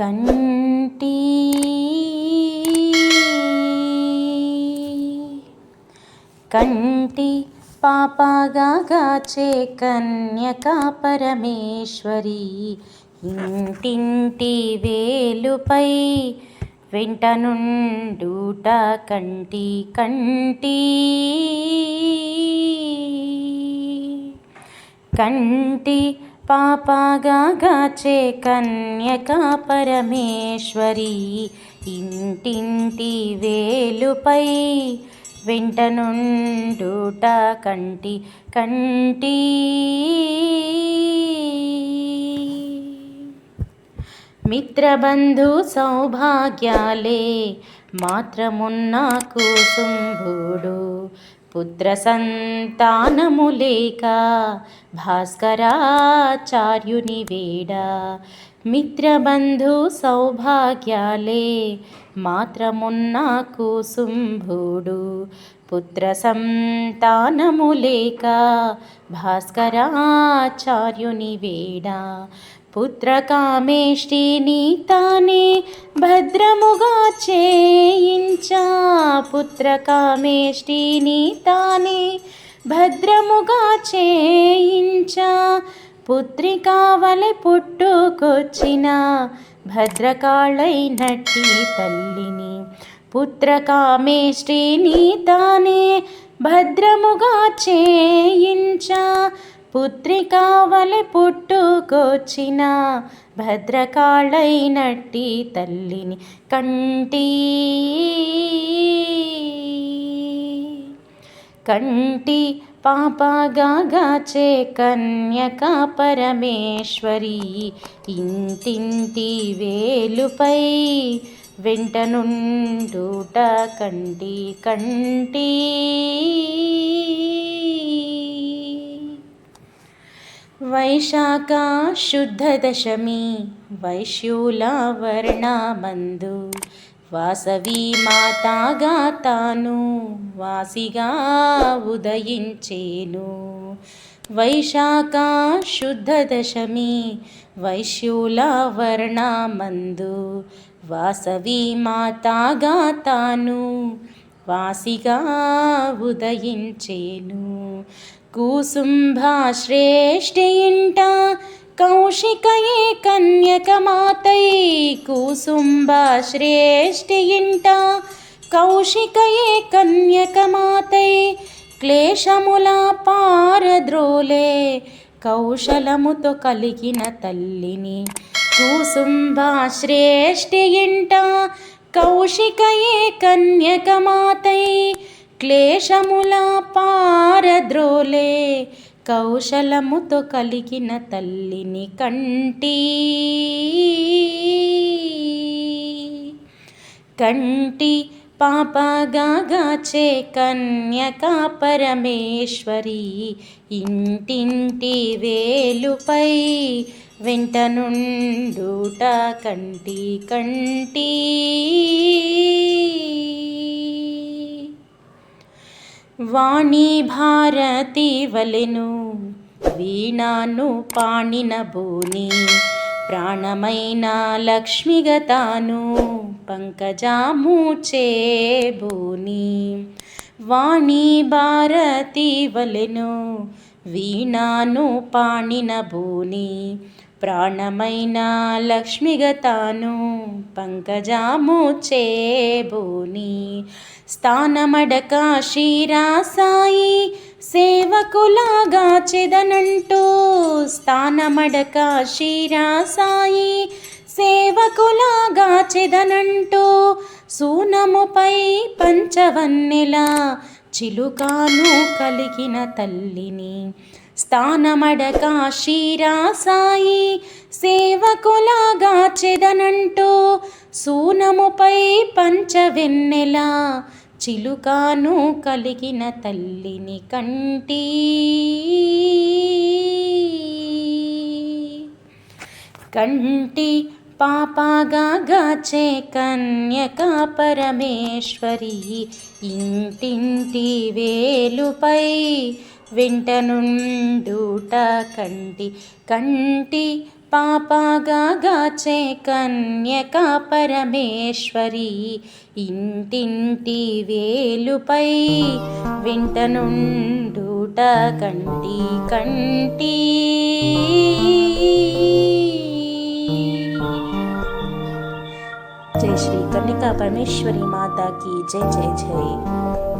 కంటి కంటి పాపగా గాచే కన్యకా పరమేశ్వరి. ఇంటింటి వేలుపై వెంట నుండుట కంటి కంటి కంటి పాపగా గాచే కన్యకా పరమేశ్వరి. ఇంటింటి వేలుపై వెంట నుండుట కంటి కంటి. మిత్రబంధు సౌభాగ్యాలే మాత్రమున్నా కుసుంభుడు పుత్ర సంతానము లేక భాస్కరాచార్యుని వేడ. మిత్రబంధు సౌభాగ్యాలే మాత్రమున్నా కుసుంభుడు పుత్ర సంతానము లేక భాస్కరాచార్యుని వేడ. పుత్రకామేష్టిని తానే భద్రముగా చేయించా. పుత్రకామేష్టిని తానే భద్రముగా చేయించా. పుత్రి కావలి పుట్టుకొచ్చిన భద్రకాళైనట్టి తల్లిని పుత్రకామేష్టిని తానే భద్రముగా చేయించా. పుత్రికావలి పుట్టుకొచ్చిన భద్రకాళైనట్టి తల్లిని కంటి. కంటి పాపగా చే కన్యకా పరమేశ్వరి. ఇంటింటి వేలుపై వెంటనుండుట కంటి కంటి. వైశాఖ శుద్ధ దశమి వైశ్యుల వర్ణమందు వాసవి మాతాగా తాను వాసిగా ఉదయించేను. వైశాఖ శుద్ధ దశమి వైశ్యూలవర్ణమందు వాసవి మాతాగా తాను వాసిగా ఉదయించేను. కూసుంభాశ్రేష్ఠి ఇంట కౌశికయే కన్యకమాతై కూసుంభాశ్రేష్ఠి ఇంట కౌశికయే కన్యక మా క్లేశముల పారద్రోలే కౌశలముతో కలిగిన తల్లిని కూసుంభాశ్రేష్ఠి ఇంట కౌశికయే కన్యకమాతై క్లేశముల పారద్రోలే కౌశలముతో కలిగిన తల్లిని కంటి. కంటి పాపగా గాచే కన్యకా పరమేశ్వరి. ఇంటింటి వేలుపై వెంట నుండుట కంటి కంటి. వాణి భారతి వలెను వీణాను పాణిన బోని ప్రాణమైన లక్ష్మిగతాను పంకజాము భూని. వాణి భారతి వలెను వీణాను పాణిన భూని. ప్రాణమైన లక్ష్మిగతాను పంకజాము భూని. స్థానమడక శిరాసాయి సేవకులాగా చెదనంటూ స్థానమడక శిరాసాయి సేవకులాగా చెదనంటూ సూనముపై పంచవన్నెలా చిలుకాను కలిగిన తల్లిని స్థానమడక శిరాసాయి సేవకులాగా చెదనంటూ సూనముపై పంచవెన్నెలా చిలుకాను కలిగిన తల్లిని కంటి. కంటి పాపగా గాచే కన్యకా పరమేశ్వరి. ఇంటింటి వేలుపై వెంట నుండుట కంటి కంటి పాపాగా గాచే కన్యకా పరమేశ్వరి. ఇంటింటి వేలుపై వెంట నుండుట కంటి కంటి परमेश्वरी माता की जय जय जय।